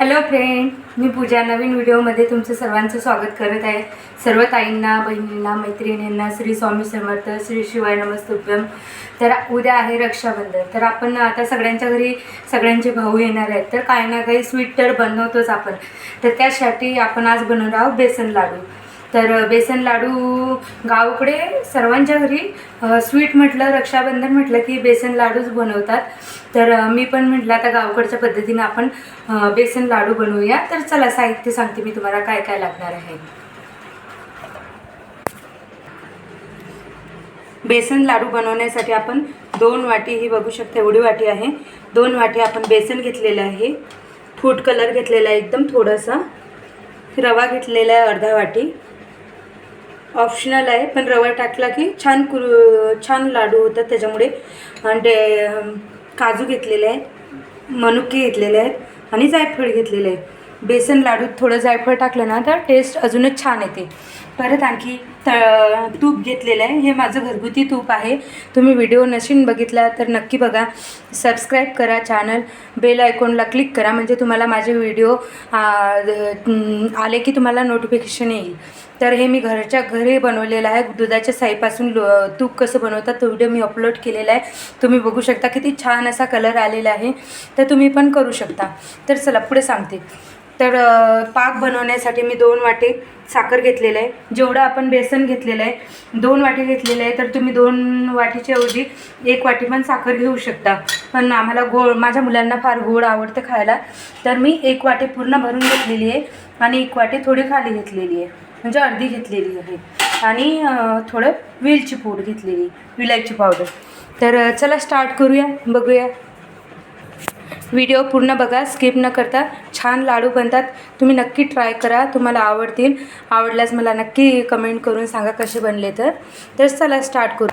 Hello friend मी पूजा. नवीन व्हिडिओमध्ये तुमचं सर्वांचं स्वागत करत आहे. सर्व ताईंना बहिणींना मैत्रिणींना श्री स्वामी समर्थ श्री शिवाय नमस्तुभ्यम. तर उद्या आहे रक्षाबंधन. तर आपण आता सगळ्यांच्या घरी सगळ्यांचे भाऊ येणार आहेत. तर काही ना काही स्वीट तर बनवतोच आपण. तर त्यासाठी आपण आज बनवणार आहोत बेसन लाडू. तर बेसन लाडू गावाकडे सर्वांच्या घरी. स्वीट म्हटलं रक्षाबंधन म्हटलं की बेसन लाडूच बनवतात. तर मी पण म्हटलं आता गावाकडच्या पद्धतीनं आपण बेसन लाडू बनवूया. तर चला साहित्य सांगते मी तुम्हाला काय काय लागणार आहे. बेसन लाडू बनवण्यासाठी आपण दोन वाटी ही बघू शकता एवढी वाटी आहे. दोन वाटी आपण बेसन घेतलेलं आहे. फूड कलर घेतलेला आहे एकदम थोडासा. रवा घेतलेला आहे अर्धा वाटी. ऑप्शनल आहे पण रवा टाकला की छान कुरु छान लाडू होतात त्याच्यामुळे. आणि काजू घेतलेले आहेत मनुके घेतलेले आहेत आणि जायफळ घेतलेले आहे बेसन लाडूत थोडं जायफळ टाकलं ना तर टेस्ट अजूनच छान येते. परत आणखी त तूप घेतलेलं आहे. हे माझं घरगुती तूप आहे. तुम्ही व्हिडिओ नशीन बघितला तर नक्की बघा. सबस्क्राईब करा चॅनल बेल आयकॉनला क्लिक करा. म्हणजे तुम्हाला माझे व्हिडिओ आले की तुम्हाला नोटिफिकेशन येईल. तर हे मी घरच्या घरी बनवलेलं आहे. दुधाच्या साईपासून लो तूप कसं बनवतात तो व्हिडिओ मी अपलोड केलेला आहे. तुम्ही बघू शकता किती छान असा कलर आलेला आहे. तर तुम्ही पण करू शकता. तर चला पुढे सांगते. तर पाक बनवण्यासाठी मी दोन वाटे साखर घेतलेलं आहे. जेवढं आपण बेसन घेतलेलं आहे दोन वाटी घेतलेलं आहे तर तुम्ही दोन वाटीच्या ऐवजी एक वाटी पण साखर घेऊ शकता. पण आम्हाला गोड माझ्या मुलांना फार गोड आवडतं खायला. तर मी एक वाटी पूर्ण भरून घेतलेली आहे आणि एक वाटी थोडी खाली घेतलेली आहे. म्हणजे अर्धी घेतलेली आहे. आणि थोडं वेलची पूड घेतलेली विलायची पावडर. तर चला स्टार्ट करूया बघूया. व्हिडिओ पूर्ण बघा स्किप न करता. छान लाडू बनतात. तुम्ही नक्की ट्राय करा. तुम्हाला आवडतील. आवडल्यास मला नक्की कमेंट करून सांगा कसे बनले तर. तर चला स्टार्ट करू.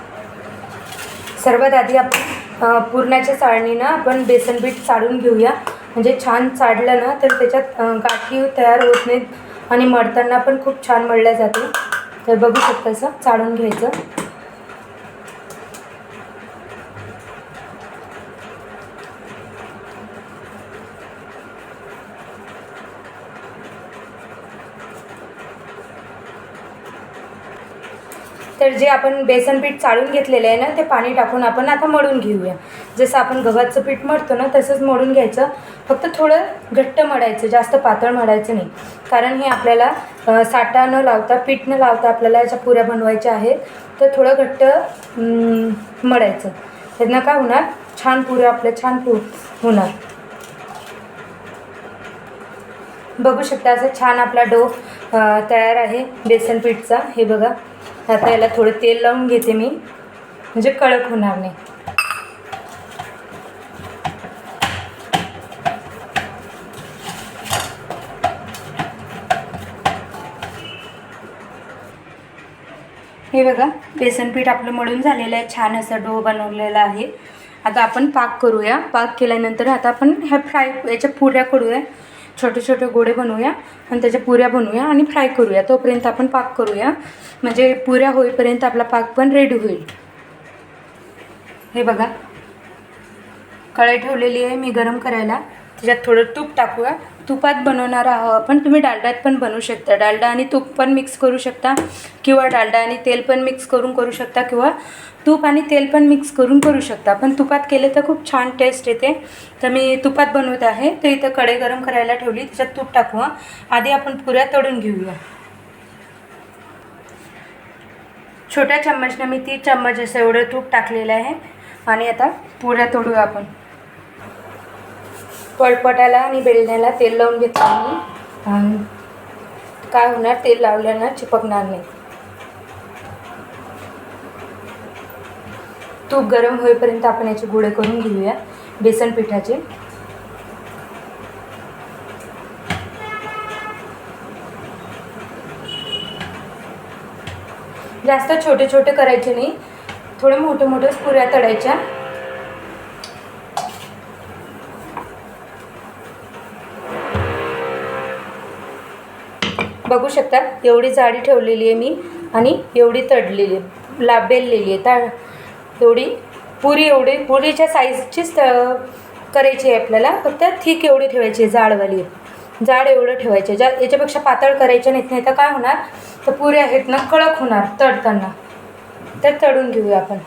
सर्वात आधी आपण पुरणाच्या चाळणीनं आपण बेसन पीठ चाळून घेऊया. म्हणजे छान चाडलं ना तर त्याच्यात गाठी तयार होत नाहीत आणि मळताना पण खूप छान मळल्या जाते तर बघू शकता असं चाळून घ्यायचं. तर जे आपण बेसन पीठ चाळून घेतलेलं आहे ना ते पाणी टाकून आपण आता मळून घेऊया. जसं आपण गव्हाचं पीठ मळतो ना तसंच मळून घ्यायचं. फक्त थोडं घट्ट मळायचं जास्त पातळ मळायचं नाही. कारण हे आपल्याला साठा न लावता पीठ न लावता आपल्याला याच्या पुऱ्या बनवायच्या आहेत. तर थोडं घट्ट मळायचं. त्यांना काय होणार छान पुऱ्या आपल्या छान पु होणार बघू शकता असं छान आपला डो तयार आहे बेसन पीठचा. हे बघा. आता याला थोडं तेल लावून घेते मी. म्हणजे कडक होणार नाही. हे बघा बेसन पीठ आपलं मळून झालेलं आहे. छान असं डो बनवलेला आहे. आता आपण पाक करूया. पाक केल्यानंतर आता आपण ह्या फ्राय याच्या पुऱ्या करूया. छोटे छोटे गोडे बनवूया आणि त्याच्या पुऱ्या बनवूया आणि फ्राय करूया. तोपर्यंत आपण पाक करूया. म्हणजे पुऱ्या होईपर्यंत आपला पाक पण रेडी होईल. हे बघा. कढाई ठेवलेली आहे मी गरम करायला. त्याच्यात थोडं तूप टाकूया. तुपात बनवणार आहोत. आपण तुम्ही डालड्यात पण बनवू शकता. डालडा आणि तूप पण मिक्स करू शकता. किंवा डालडा आणि तेल पण मिक्स करून करू शकता. किंवा तूप आणि तेल पण मिक्स करून करू शकता. पण तुपात केले तर खूप छान टेस्ट येते. तर मी तुपात बनवत आहे. तर इथं कढई गरम करायला ठेवली. त्याच्यात तूप टाकू आधी आपण पुऱ्या तळून घेऊया. छोट्या चम्मचनं मी ती चम्मच असं एवढं तूप टाकलेलं आहे. आणि आता पुऱ्या तोडूया आपण. पळपटाला आणि बेलण्याला तेल लावून घेतलं आणि? काय होणार? तेल लावल्यानं चिपकणार नाही. तूप गरम होईपर्यंत आपण याचे गोळे करून घेऊया. बेसन पिठाचे. जास्त छोटे छोटे करायचे नाही. थोडे मोठे मोठेच पुऱ्या तळायच्या. बघू शकता एवढी जाडी ठेवलेली आहे मी आणि एवढी तडलेली आहे लाबेललेली आहे. ता एवढी पुरी एवढी पुरीच्या साईजचीच करायची आहे आपल्याला. फक्त थिक एवढी ठेवायची आहे जाडवाली जाड एवढं ठेवायचे ज्या याच्यापेक्षा पातळ करायच्या नाहीत नाही तर काय होणार? तर पुऱ्या आहेत ना कडक होणार तळताना तर तळून घेऊया आपण.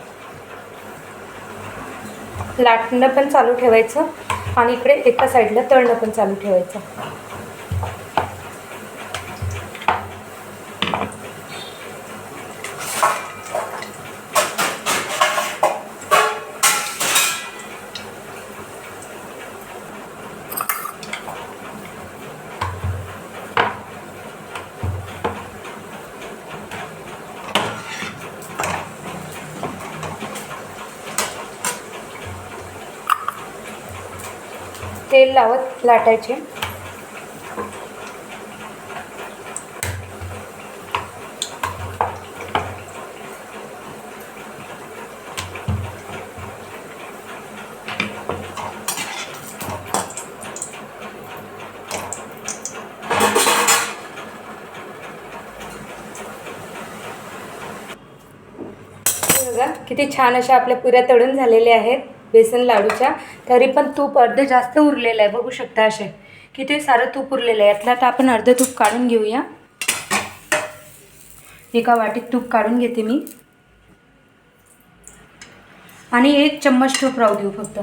लाटणं पण चालू ठेवायचं आणि इकडे एका साईडला तळणं पण चालू ठेवायचं तेल लावत लाटायचे. बघा किती छान अशा आपल्या पुऱ्या तळून झालेल्या आहेत. बेसन लाडूच्या. तरी पण तूप अर्ध जास्त उरलेलं आहे. बघू शकता असे. किती सारं तूप उरलेलं आहे. यातलं आता आपण अर्ध तूप काढून घेऊया. एका वाटीत तूप काढून घेते मी. आणि एक चम्मच तूप राहू देऊ फक्त.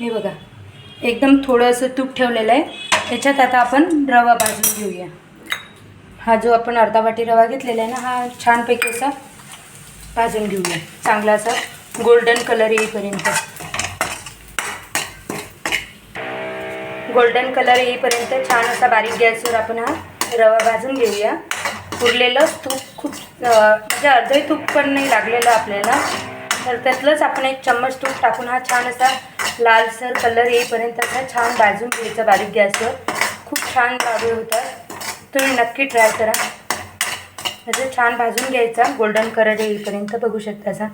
हे बघा. एकदम थोडं असं तूप ठेवलेलं आहे. त्याच्यात आता आपण रवा भाजून घेऊया. हा जो आपण अर्धा वाटी रवा घेतलेला आहे ना हा छानपैकी असा भाजून घेऊया. चांगला असा गोल्डन कलर येईपर्यंत गोल्डन कलर येईपर्यंत छान असा बारीक गॅसवर आपण हा रवा भाजून घेऊया. उरलेलं तूप खूप म्हणजे अर्धही तूप पण नाही लागलेलं आपल्याला. तर त्यातलंच आपण एक चम्मच तूप टाकून हा छान असा लालसर कलर येईपर्यंत असा छान भाजून घ्यायचा बारीक गॅसवर. खूप छान लाडू होतात. तुम्ही नक्की ट्राय करा. असं छान भाजून घ्यायचा. गोल्डन कलर येईपर्यंत बघू शकता असा.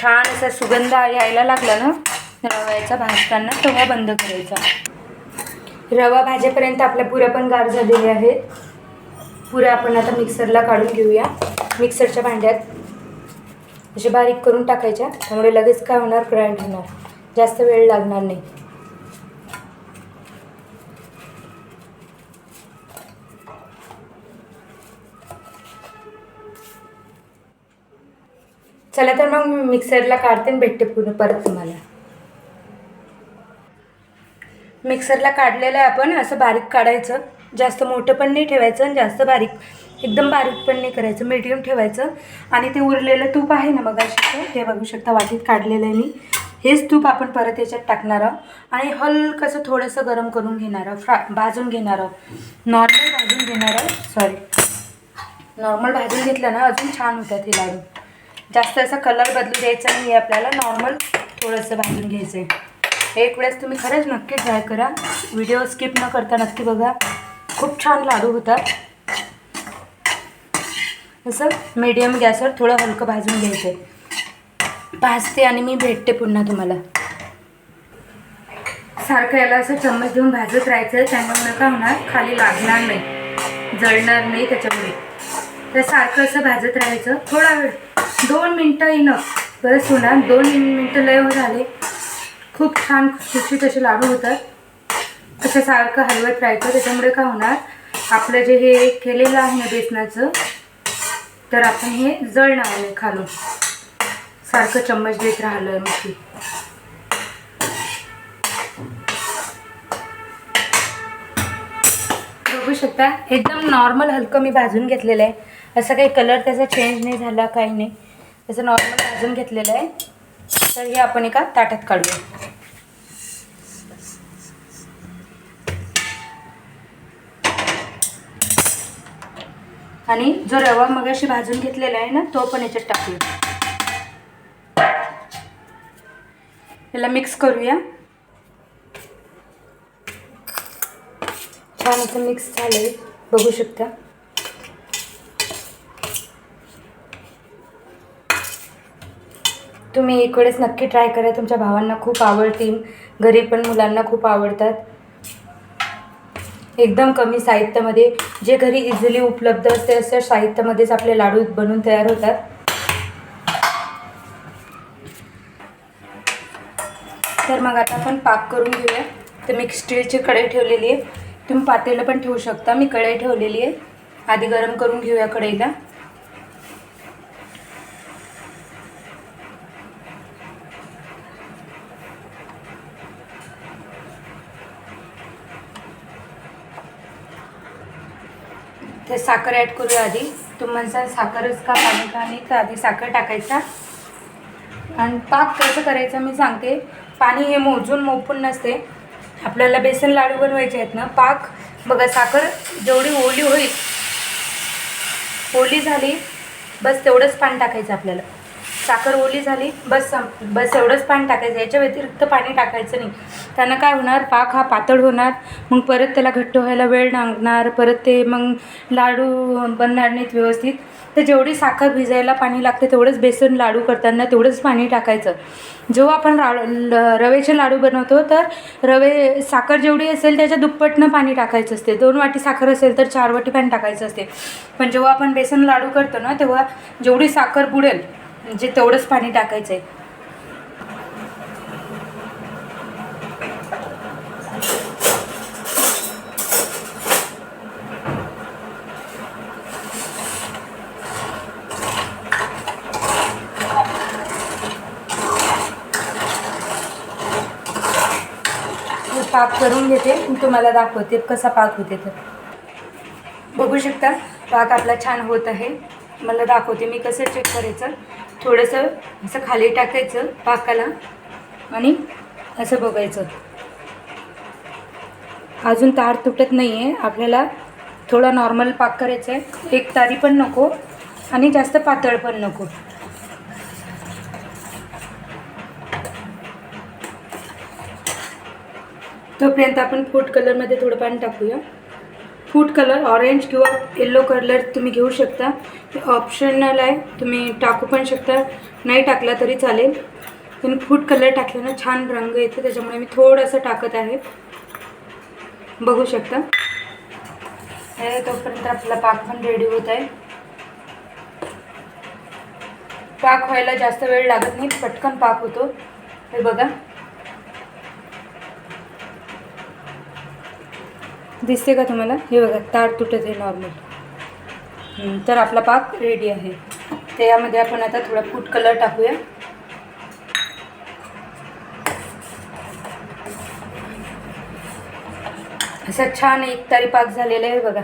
छान असा सुगंध यायला लागला ना रव्याचा भाजताना तवा बंद करायचा. रवा भाजेपर्यंत आपल्या पुऱ्या पण गार झालेल्या आहेत. पुऱ्या आपण आता मिक्सरला काढून घेऊया. मिक्सरच्या भांड्यात असे बारीक करून टाकायच्या. त्यामुळे लगेच काय होणार? ग्राइंड होणार. जास्त वेळ लागणार नाही. चला तर मग मी मिक्सरला काढते आणि भेटते पूर्ण परत तुम्हाला. मिक्सरला काढलेलं आहे आपण असं बारीक काढायचं. जास्त मोठं पण नाही ठेवायचं आणि जास्त बारीक एकदम बारीक पण नाही करायचं मीडियम ठेवायचं. आणि ते उरलेलं तूप आहे ना मग हे बघू शकता वाटीत काढलेलं आहे मी. हेच तूप आपण परत याच्यात टाकणार आहोत. आणि हलकंसं थोडंसं गरम करून घेणार आहोत फ्रा भाजून घेणार आहोत. नॉर्मल भाजून घेणार आहोत सॉरी नॉर्मल भाजून घेतलं ना अजून छान होतात हे लाडू. जास्त असा कलर बदलू द्यायचा नाही आहे आपल्याला नॉर्मल थोडंसं भाजून घ्यायचं आहे एक वेळेस तुम्ही खरंच नक्की ट्राय करा. व्हिडिओ स्किप न करता नक्की बघा. खूप छान लाडू होतात असं मीडियम गॅसवर थोडं हलकं भाजून घ्यायचं आहे भाजते आणि मी भेटते पुन्हा तुम्हाला. सारखं याला असं चम्मच देऊन भाजत राहायचं. आहे त्यामुळे काय होणार? खाली लागणार नाही. जळणार नाही त्याच्यामुळे. तर सारखं असं भाजत राहायचं. थोडा वेळ दोन मिनटं इनफ बरंच होणार दोन मिनटं लय झाले खूप छान खुशखुशीत असे लाडू होतात. असं सारखं हलवत राहायचं. त्याच्यामुळे काय होणार? आपलं जे हे केलेलं आहे ना बेसनाचं तर आपण हे जळणार नाही खालून. सारखं चम्मच देत राहिलं आहे नक्की बघू शकता एकदम नॉर्मल हलकं मी भाजून घेतलेलं आहे. असं काही कलर त्याचा चेंज नाही झाला काही नाही. त्याचं नॉर्मल भाजून घेतलेलं आहे. तर हे आपण एका ताटात काढूया. आणि जो रवा मगाशी भाजून घेतलेला आहे ना तो पण याच्यात टाकूया. याला मिक्स करूया. छान असं मिक्स झालं बघू शकता. तुम्ही एक वेळेस नक्की ट्राय करा. तुमच्या भावांना खूप आवडतील घरी पण मुलांना खूप आवडतात. एकदम कमी साहित्यामध्ये. जे घरी इझिली उपलब्ध असते असं साहित्यामध्येच आपले लाडू बनून तयार होतात. तर मग आता आपण पाक करून घेऊया. तर मी स्टीलची कढई ठेवलेली आहे. तुम्ही पातेलं पण ठेवू शकता. मी कढई ठेवलेली आहे. आधी गरम करून घेऊया कढईला. साखर ॲड करूया आधी. तुम्हाला साखरच का पाणी का नाही? तर आधी साखर टाकायचा. आणि पाक कसं करायचं मी सांगते. पाणी हे मोजून मोपून नसते. आपल्याला बेसन लाडू बनवायचे आहेत ना. पाक बघा साखर जेवढी ओली होईल ओली झाली बस तेवढंच पाणी टाकायचं आपल्याला. साखर ओली झाली बस बस एवढंच पाणी टाकायचं याच्या व्यतिरिक्त पाणी टाकायचं नाही. त्यानं काय होणार? पाक हा पातळ होणार. मग परत त्याला घट्ट व्हायला वेळ लागणार. परत ते मग लाडू बनणार नाहीत व्यवस्थित. तर जेवढी साखर भिजायला पाणी लागते तेवढंच बेसन लाडू करताना तेवढंच पाणी टाकायचं. जेव्हा आपण रा ल- रव्याचे लाडू बनवतो तर रवे साखर जेवढी असेल त्याच्या दुप्पटनं पाणी टाकायचं असते. दोन वाटी साखर असेल तर चार वाटी पाणी टाकायचं असते. पण जेव्हा आपण बेसन लाडू करतो ना तेव्हा जेवढी साखर बुडेल म्हणजे तेवढंच पाणी टाकायचं आहे मी पाक करून घेते तुम्हाला दाखवते कसा पाक होते तर. बघू शकता पाक आपला छान होत आहे. मला दाखवते मी कसं चेक करायचं. थोडंसं असं खाली टाकायचं पाकाला आणि असं बघायचं. अजून तार तुटत नाही आहे आपल्याला थोडा नॉर्मल पाक करायचा आहे एक तारी पण नको आणि जास्त पातळ पण नको. तोपर्यंत आपण फूड कलरमध्ये थोडं पाणी टाकूया. फूड कलर ऑरेंज किंवा येल्लो कलर तुम्ही घेऊ शकता. ऑप्शनल आहे. तुम्ही टाकू पण शकता. नाही टाकला तरी चालेल. पण फूड कलर टाकल्यानं छान रंग येतो. त्याच्यामुळे मी थोडंसं टाकत आहे. बघू शकता. हे तोपर्यंत आपला पाक पण रेडी होत आहे. पाक व्हायला जास्त वेळ लागत नाही. पटकन पाक होतो. हे बघा. दिसते का तुम्हाला? हे बघा तार तुटत आहे नॉर्मल तर आपला पाक रेडी आहे. तर यामध्ये आपण आता थोडा फूड कलर टाकूया. असा छान एक तारी पाक झालेला आहे बघा.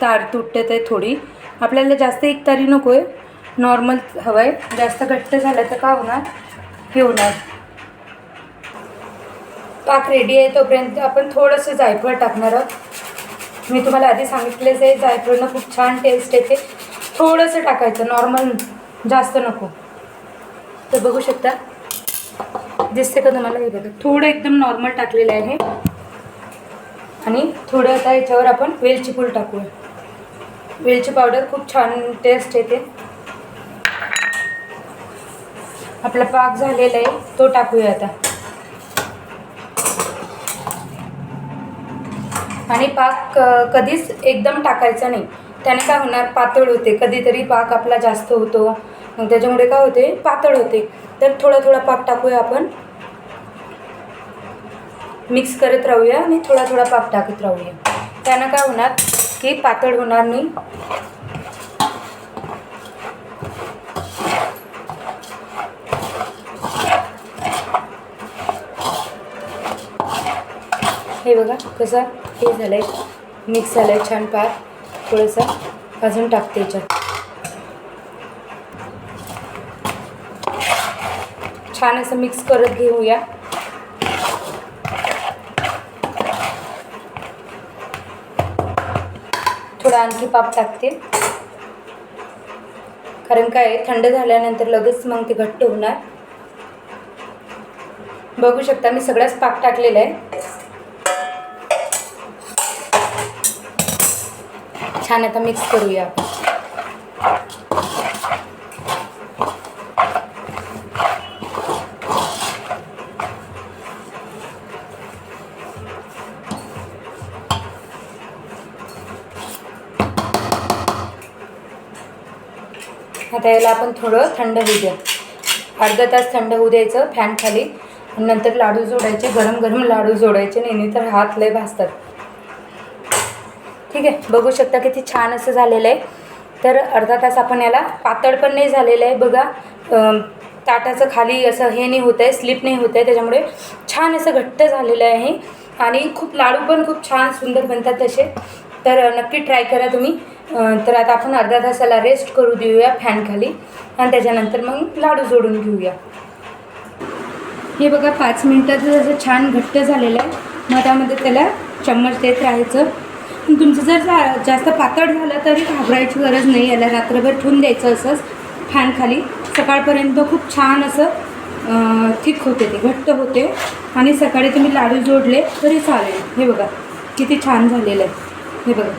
तार तुटत आहे थोडी. आपल्याला जास्त एक तारी नको आहे नॉर्मल हवं आहे जास्त घट्ट झालं तर का होणार? हे पाक रेडी आहे तोपर्यंत आपण थोडंसं जायफळ टाकणार आहोत. मी तुम्हाला आधी सांगितलेच आहे जायफळनं खूप छान टेस्ट येते. थोडंसं टाकायचं नॉर्मल जास्त नको. तर बघू शकता. दिसते का तुम्हाला? हे बघा थोडं एकदम नॉर्मल टाकलेलं आहे. आणि थोडं आता याच्यावर आपण वेलची पूड टाकूया. वेलची पावडर खूप छान टेस्ट येते. आपला पाक झालेला आहे तो टाकूया आता. आणि पाक कधीच एकदम टाकायचा नाही. त्याने काय होणार पातळ होते. कधीतरी पाक आपला जास्त होतो. मग त्याच्यामुळे काय होते पातळ होते. तर थोडा थोडा पाक टाकूया आपण. मिक्स करत राहूया आणि थोडा थोडा पाक टाकत राहूया. त्यानं काय होणार की पातळ होणार नाही. हे बघा कसं हे झालं आहे मिक्स झालं आहे छान पार. थोडंसं अजून टाकते याच्यात. छान असं मिक्स करत घेऊया. थोडा आणखी पाप टाकते. कारण काय थंड झाल्यानंतर लगेच मग ते घट्ट होणार. बघू शकता मी सगळाच पाक टाकलेला आहे. छान आता मिक्स करूया. आता याला आपण थोडं थंड होऊ द्या. अर्धा तास थंड होऊ द्यायचं फॅन खाली. नंतर लाडू जोडायचे गरम गरम लाडू जोडायचे नाही तर हात लय भाजतात. ठीक आहे बघू शकता किती छान असं झालेलं आहे. तर अर्धा तास आपण याला पातळ पण नाही झालेलं आहे बघा. ताटाचं खाली असं हे नाही होत आहे स्लिप नाही होत आहे त्याच्यामुळे छान असं घट्ट झालेलं आहे. आणि खूप लाडू पण खूप छान सुंदर बनतात तसे. तर नक्की ट्राय करा तुम्ही. तर आता आपण अर्धा तासाला रेस्ट करू देऊया फॅनखाली आणि त्याच्यानंतर मग लाडू जोडून घेऊया. हे बघा पाच मिनटाचं जसं छान घट्ट झालेलं आहे. मग त्यामध्ये त्याला चम्मच देत राहायचं. तुमचं जर जा जास्त पातळ झालं तरी घाबरायची गरज नाही याला रात्रभर ठेवून द्यायचं असंच फॅन खाली. सकाळपर्यंत खूप छान असं थिक होते ते घट्ट होते. आणि सकाळी तुम्ही लाडू जोडले तरी चालेल. हे बघा किती छान झालेलं आहे. हे बघा.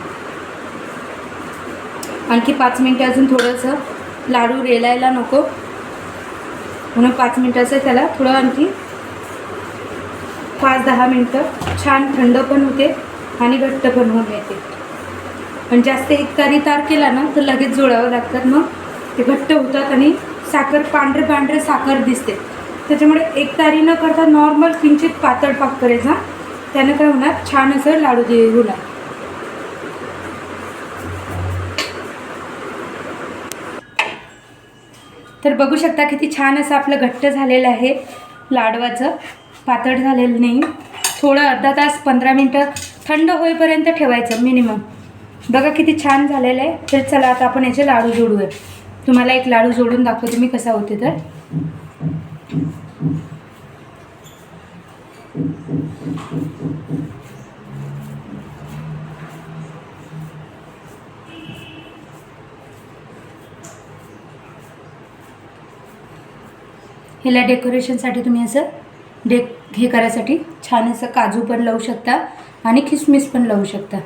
आणखी पाच मिनटं अजून थोडंसं लाडू रेलायला नको. म्हणून पाच मिनटाचं त्याला थोडं आणखी पाच दहा मिनटं. छान थंड पण होते. आणि घट्ट पण होऊन येते. पण जास्त एक तारी तार केला ना तर लगेच जोडावं लागतात मग. ते घट्ट होतात आणि साखर पांढरे पांढरे साखर दिसते. त्याच्यामुळे एक तारी न करता नॉर्मल किंचित पातळ पाक करायचा. त्यानं काय होणार? छान असं लाडू दे होणार. तर बघू शकता किती छान असं आपलं घट्ट झालेलं आहे. लाडवाचं पातळ झालेलं नाही. थोडं अर्धा तास पंधरा मिनटं थंड होईपर्यंत ठेवायचं मिनिमम बघा किती छान झालेलं आहे. तर चला आता आपण याचे लाडू जोडूया. तुम्हाला एक लाडू जोडून दाखवते मी कसा होते तर. ह्याला डेकोरेशनसाठी तुम्ही असं डेक हे करायसाठी छान असं काजू पण लावू शकता. आणि किसमिस पण लावू शकता.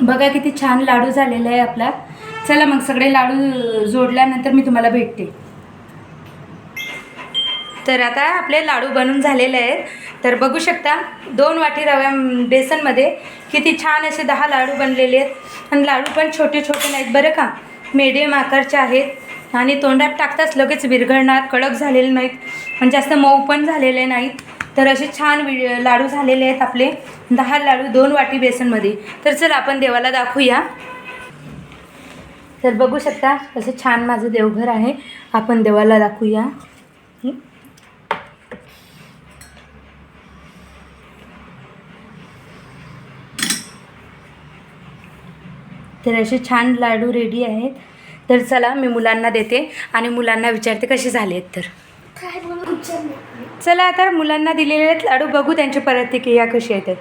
बघा किती छान लाडू झालेला आहे आपला. चला मग सगळे लाडू जोडल्यानंतर मी तुम्हाला भेटते. तर आता आपले लाडू बनून झालेले आहेत. तर बघू शकता दोन वाटी रव्या बेसनमध्ये किती छान असे दहा लाडू बनलेले आहेत. आणि लाडू पण छोटे छोटे नाहीत बरं का. मीडियम आकारचे आहेत. आणि तोंडात टाकताच लगेच विरघळणार कडक झालेले नाहीत. आणि जास्त मऊ पण झालेले नाहीत. तर असे छान वि लाडू झालेले आहेत आपले. दहा लाडू दोन वाटी बेसनमध्ये. तर चला आपण देवाला दाखवूया. तर बघू शकता असं छान माझं देवघर आहे. आपण देवाला दाखवूया. तर असे छान लाडू रेडी आहेत. तर चला मी मुलांना देते आणि मुलांना विचारते कसे झाले आहेत तर चला आता मुलांना दिलेले आहेत लाडू. बघू त्यांची प्रतिक्रिया कशी आहेत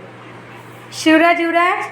शिवराज युवराज?